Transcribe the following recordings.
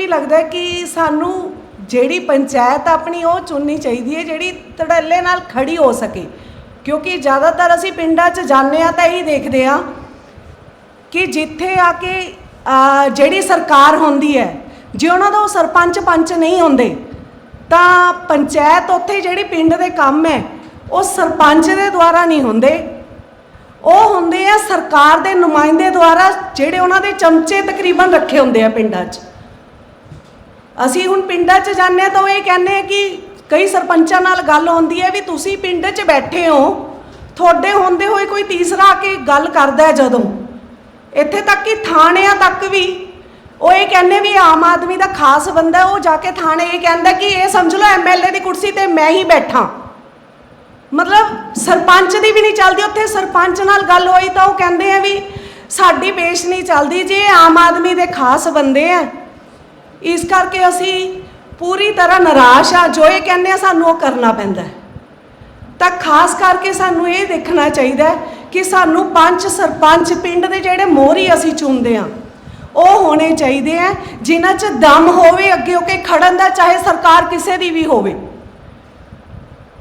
ਵੀ ਲੱਗਦਾ ਕਿ ਸਾਨੂੰ ਜਿਹੜੀ ਪੰਚਾਇਤ ਆਪਣੀ ਉਹ ਚੁਣਨੀ ਚਾਹੀਦੀ ਹੈ, ਜਿਹੜੀ ਧੜੱਲੇ ਨਾਲ ਖੜੀ ਹੋ ਸਕੇ। ਕਿਉਂਕਿ ਜ਼ਿਆਦਾਤਰ ਅਸੀਂ ਪਿੰਡਾਂ 'ਚ ਜਾਂਦੇ ਆ ਤਾਂ ਇਹੀ ਦੇਖਦੇ ਆ ਕਿ ਜਿੱਥੇ ਆ ਕੇ ਜਿਹੜੀ ਸਰਕਾਰ ਹੁੰਦੀ ਹੈ, ਜੇ ਉਹਨਾਂ ਦਾ ਉਹ ਸਰਪੰਚ ਪੰਚ ਨਹੀਂ ਹੁੰਦੇ, ਤਾਂ ਪੰਚਾਇਤ ਉੱਥੇ ਜਿਹੜੀ ਪਿੰਡ ਦੇ ਕੰਮ ਹੈ, ਉਹ ਸਰਪੰਚ ਦੇ ਦੁਆਰਾ ਨਹੀਂ ਹੁੰਦੇ। ਉਹ ਹੁੰਦੇ ਆ ਸਰਕਾਰ ਦੇ ਨੁਮਾਇੰਦੇ ਦੁਆਰਾ ਜਿਹੜੇ ਉਹਨਾਂ ਦੇ ਚਮਚੇ ਤਕਰੀਬਨ ਰੱਖੇ ਹੁੰਦੇ ਆ ਪਿੰਡਾਂ 'ਚ। ਅਸੀਂ ਹੁਣ ਪਿੰਡਾਂ 'ਚ ਜਾਂਦੇ ਹਾਂ ਤਾਂ ਉਹ ਇਹ ਕਹਿੰਦੇ ਆ ਕਿ ਕਈ ਸਰਪੰਚਾਂ ਨਾਲ ਗੱਲ ਹੁੰਦੀ ਹੈ ਵੀ ਤੁਸੀਂ ਪਿੰਡ 'ਚ ਬੈਠੇ ਹੋ, ਤੁਹਾਡੇ ਹੁੰਦੇ ਹੋਏ ਕੋਈ ਤੀਸਰਾ ਆ ਕੇ ਗੱਲ ਕਰਦਾ ਜਦੋਂ। ਇੱਥੇ ਤੱਕ ਕਿ ਥਾਣਿਆਂ ਤੱਕ ਵੀ ਉਹ ਇਹ ਕਹਿੰਦੇ ਵੀ ਆਮ ਆਦਮੀ ਦਾ ਖਾਸ ਬੰਦਾ, ਉਹ ਜਾ ਕੇ ਥਾਣੇ ਇਹ ਕਹਿੰਦਾ ਕਿ ਇਹ ਸਮਝ ਲਓ ਐਮਐਲਏ ਦੀ ਕੁਰਸੀ ਤੇ ਮੈਂ ਹੀ ਬੈਠਾ। ਮਤਲਬ ਸਰਪੰਚ ਦੀ ਵੀ ਨਹੀਂ ਚੱਲਦੀ, ਉੱਥੇ ਸਰਪੰਚ ਨਾਲ ਗੱਲ ਹੋਈ ਤਾਂ ਉਹ ਕਹਿੰਦੇ ਆ ਵੀ ਸਾਡੀ ਪੇਸ਼ ਨਹੀਂ ਚੱਲਦੀ, ਜੇ ਆਮ ਆਦਮੀ ਦੇ ਖਾਸ ਬੰਦੇ ਆ ਇਸ ਕਰਕੇ ਅਸੀਂ ਪੂਰੀ ਤਰ੍ਹਾਂ ਨਿਰਾਸ਼ ਆ। ਜੋ ਇਹ ਕਹਿੰਦੇ ਆ, ਸਾਨੂੰ ਉਹ ਕਰਨਾ ਪੈਂਦਾ ਤਾਂ ਖਾਸ ਕਰਕੇ ਸਾਨੂੰ ਇਹ ਦੇਖਣਾ ਚਾਹੀਦਾ ਕਿ ਸਾਨੂੰ ਪੰਚ ਸਰਪੰਚ ਪਿੰਡ ਦੇ ਜਿਹੜੇ ਮੋਹਰੀ ਅਸੀਂ ਚੁਣਦੇ ਆ, ਉਹ ਹੋਣੇ ਚਾਹੀਦੇ ਆ, ਜਿਨ੍ਹਾਂ 'ਚ ਦਮ ਹੋਵੇ, ਅੱਗੇ ਹੋ ਕੇ ਖੜਨ ਦਾ, ਚਾਹੇ ਸਰਕਾਰ ਕਿਸੇ ਦੀ ਵੀ ਹੋਵੇ।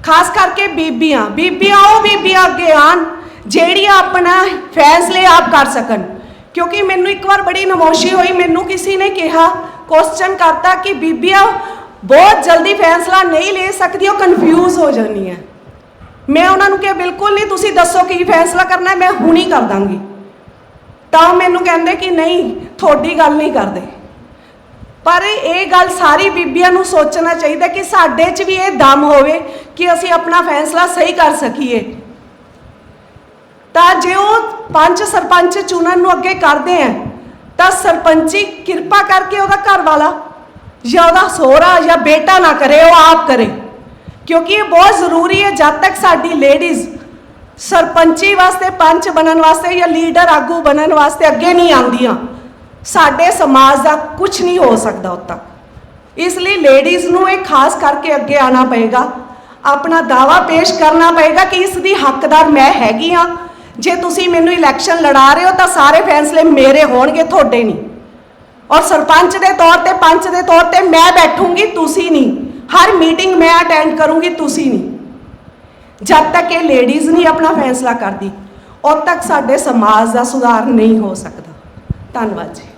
ਖਾਸ ਕਰਕੇ ਬੀਬੀਆਂ ਬੀਬੀਆਂ, ਉਹ ਬੀਬੀਆਂ ਅੱਗੇ ਆਣ ਜਿਹੜੀਆਂ ਆਪਣਾ ਫੈਸਲੇ ਆਪ ਕਰ ਸਕਣ। ਕਿਉਂਕਿ ਮੈਨੂੰ ਇੱਕ ਵਾਰ ਬੜੀ ਨਮੋਸ਼ੀ ਹੋਈ, ਮੈਨੂੰ ਕਿਸੇ ਨੇ ਕਿਹਾ ਕੁਐਸਚਨ ਕਰਤਾ ਕਿ ਬੀਬੀਆਂ ਬਹੁਤ ਜਲਦੀ ਫੈਸਲਾ ਨਹੀਂ ਲੈ ਸਕਦੀ, ਉਹ ਕਨਫਿਊਜ਼ ਹੋ ਜਾਂਦੀ ਹੈ। ਮੈਂ ਉਹਨਾਂ ਨੂੰ ਕਿਹਾ, ਬਿਲਕੁਲ ਨਹੀਂ, ਤੁਸੀਂ ਦੱਸੋ ਕੀ ਫੈਸਲਾ ਕਰਨਾ ਹੈ, ਮੈਂ ਹੁਣੀ ਕਰ ਦਾਂਗੀ। ਤਾਂ ਉਹ ਮੈਨੂੰ ਕਹਿੰਦੇ ਕਿ ਨਹੀਂ, ਤੁਹਾਡੀ ਗੱਲ ਨਹੀਂ ਕਰਦੇ। ਪਰ ਇਹ ਗੱਲ ਸਾਰੀ ਬੀਬੀਆਂ ਨੂੰ ਸੋਚਣਾ ਚਾਹੀਦਾ ਕਿ ਸਾਡੇ 'ਚ ਵੀ ਇਹ ਦਮ ਹੋਵੇ ਕਿ ਅਸੀਂ ਆਪਣਾ ਫੈਸਲਾ ਸਹੀ ਕਰ ਸਕੀਏ। ਤਾਂ ਜੇ ਉਹ ਪੰਜ ਸਰਪੰਚ ਚੁਣਨ ਨੂੰ ਅੱਗੇ ਕਰਦੇ ਆ ਤਾਂ ਸਰਪੰਚੀ ਕਿਰਪਾ ਕਰਕੇ ਉਹਦਾ ਘਰ ਵਾਲਾ ਜਾਂ ਉਹਦਾ ਸਹੁਰਾ ਜਾਂ ਬੇਟਾ ਨਾ ਕਰੇ, ਉਹ ਆਪ ਕਰੇ। ਕਿਉਂਕਿ ਇਹ ਬਹੁਤ ਜ਼ਰੂਰੀ ਹੈ ਜਦ ਤੱਕ ਸਾਡੀ ਲੇਡੀਜ਼ ਸਰਪੰਚੀ ਵਾਸਤੇ ਪੰਚ ਬਣਨ ਵਾਸਤੇ ਜਾਂ ਲੀਡਰ ਆਗੂ ਬਣਨ ਵਾਸਤੇ ਅੱਗੇ ਨਹੀਂ ਆਉਂਦੀਆਂ, ਸਾਡੇ ਸਮਾਜ ਦਾ ਕੁਝ ਨਹੀਂ ਹੋ ਸਕਦਾ ਉਦ ਤੱਕ। ਇਸ ਲਈ ਲੇਡੀਜ਼ ਨੂੰ ਇਹ ਖਾਸ ਕਰਕੇ ਅੱਗੇ ਆਣਾ ਪਏਗਾ, ਆਪਣਾ ਦਾਵਾ ਪੇਸ਼ ਕਰਨਾ ਪਏਗਾ ਕਿ ਇਸ ਦੀ ਹੱਕਦਾਰ ਮੈਂ ਹੈਗੀ ਆ ਜੇ ਤੁਸੀਂ ਮੈਨੂੰ ਇਲੈਕਸ਼ਨ ਲੜਾ ਰਹੇ ਹੋ ਤਾਂ ਸਾਰੇ ਫੈਸਲੇ ਮੇਰੇ ਹੋਣਗੇ, ਤੁਹਾਡੇ ਨਹੀਂ। ਔਰ ਸਰਪੰਚ ਦੇ ਤੌਰ ਤੇ, ਪੰਚ ਦੇ ਤੌਰ ਤੇ ਮੈਂ ਬੈਠੂੰਗੀ, ਤੁਸੀਂ ਨਹੀਂ। ਹਰ ਮੀਟਿੰਗ ਮੈਂ ਅਟੈਂਡ ਕਰੂੰਗੀ, ਤੁਸੀਂ ਨਹੀਂ। ਜਦ ਤੱਕ ਇਹ ਲੇਡੀਜ਼ ਨਹੀਂ ਆਪਣਾ ਫੈਸਲਾ ਕਰਦੀ, ਉਦ ਤੱਕ ਸਾਡੇ ਸਮਾਜ ਦਾ ਸੁਧਾਰ ਨਹੀਂ ਹੋ ਸਕਦਾ। ਧੰਨਵਾਦ ਜੀ।